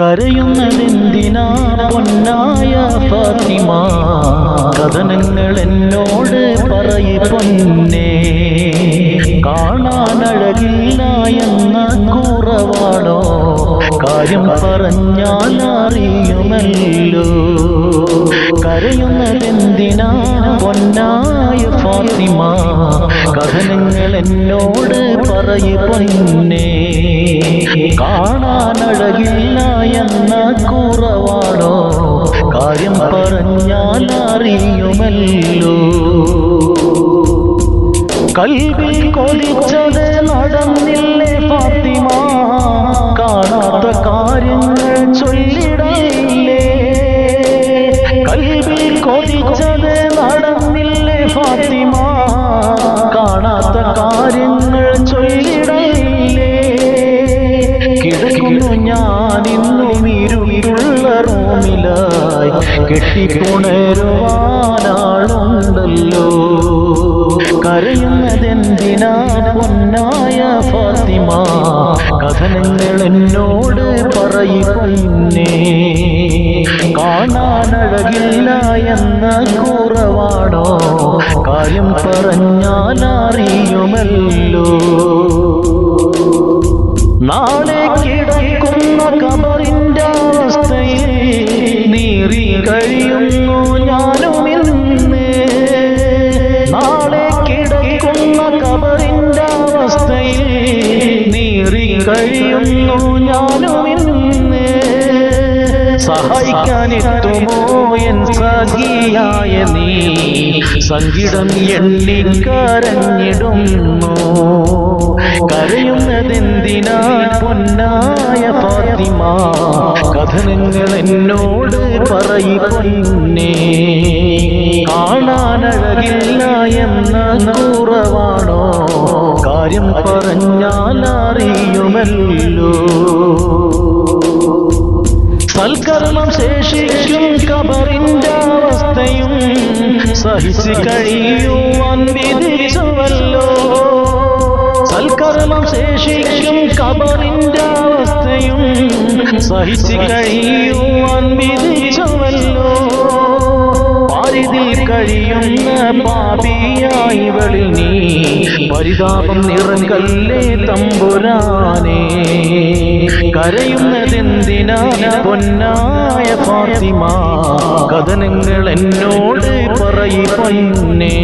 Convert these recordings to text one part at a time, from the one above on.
കരയുന്നതെന്തിനാ? പൊന്നായ ഫാത്തിമ കഥനങ്ങൾ എന്നോട് പറയി പൊന്നേ. കാണാനഴകില്ല എന്ന കുറവാണോ കാര്യം പറഞ്ഞാൽ അറിയുമല്ലോ കരയുന്നതെന്തിനാ? പൊന്നായ ഫാത്തിമ കഥനങ്ങൾ എന്നോട് പറയി പൊന്നേ. കാണാനഴകില്ല എന്ന കുറവാണോ കാര്യം പറഞ്ഞാൽ അറിയുമല്ലോ. കൽവിൽ കൊതിച്ചത് നടന്നില്ലേ ഫാത്തിമ? കാണാത്ത കാര്യങ്ങൾ ചൊല്ലിടയില്ലേ കൽവിൽ കൊതിച്ചത് കെട്ടിപ്പുണരുവാനാളുണ്ടല്ലോ. കരയുന്നതെന്തിനാ പൊന്നായ ഫാത്തിമ? കഥനങ്ങൾ എന്നോട് പറയുന്നേ കാണാനഴകില്ല എന്ന കുറവാണോ? കാര്യം പറഞ്ഞാലറിയുമല്ലോ. നാളെ കഴിയുന്നു ഞാനും ഇന്ന് സഹായിക്കാനെത്തുമോ എൻ സഖിയായ നീ? സംഗീതം എണ്ണിക്കരഞ്ഞിടുന്നു. കരയുന്നതെന്തിനാ പൊന്നായ ഫാത്തിമ? കഥനങ്ങൾ എന്നോട് പറയി പൊന്നേ. കാണാനഴകില്ല കാര്യം പറഞ്ഞാൽ അറിയുമല്ലോ സൽക്കർമ്മം ശേഷിക്കും കബറിന്റെ അവസ്ഥയും സഹിച്ചു കഴിയുവാൻ വിധിച്ചുവല്ലോ. സൽക്കർമ്മം ശേഷിക്കും കബറിന്റെ അവസ്ഥയും സഹിച്ചു കഴിയുവാൻ വിധിച്ചുവല്ലോ. പാരിതിൽ കഴിയുന്ന പാപിയായി വെളി നീ പരിതാപം നിറങ്കല്ലേ തമ്പുരാനേ? കരയുന്നതെന്തിനാ പൊന്നായ ഫാത്തിമ? കഥനങ്ങൾ എന്നോട് പറയി പൊന്നേ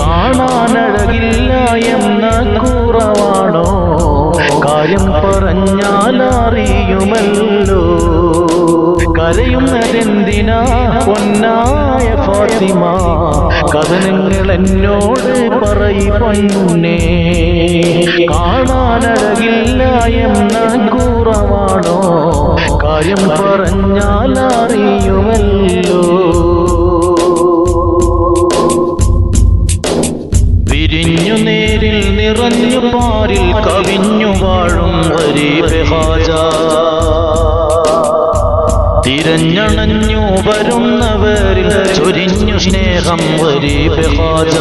കാണാനഴകില്ല എന്ന കുറവാണോ? കാര്യം പറഞ്ഞാലറിയുമല്ലോ. കരയുന്നതെന്തിനാ പൊന്നായ ഫാത്തിമ? കഥനങ്ങൾ എന്നോട് പറയുന്നേ കാണാനഴകില്ല എന്ന കൂറവാണോ കാര്യം പറഞ്ഞാൽ അറിയുമല്ലോ വിരിഞ്ഞു നേരിൽ നിറഞ്ഞു പാരിൽ കവിഞ്ഞു വാഴും തിരഞ്ഞണഞ്ഞു വരുന്നവരിൽ ചൊരിഞ്ഞു സ്നേഹം വരീബഹാജ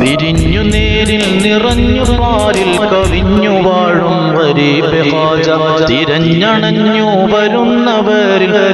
വിരിഞ്ഞു നേരിൽ നിറഞ്ഞു പാരിൽ കവിഞ്ഞു വാഴും വരീബഹാജ തിരഞ്ഞണഞ്ഞു വരുന്നവരിൽ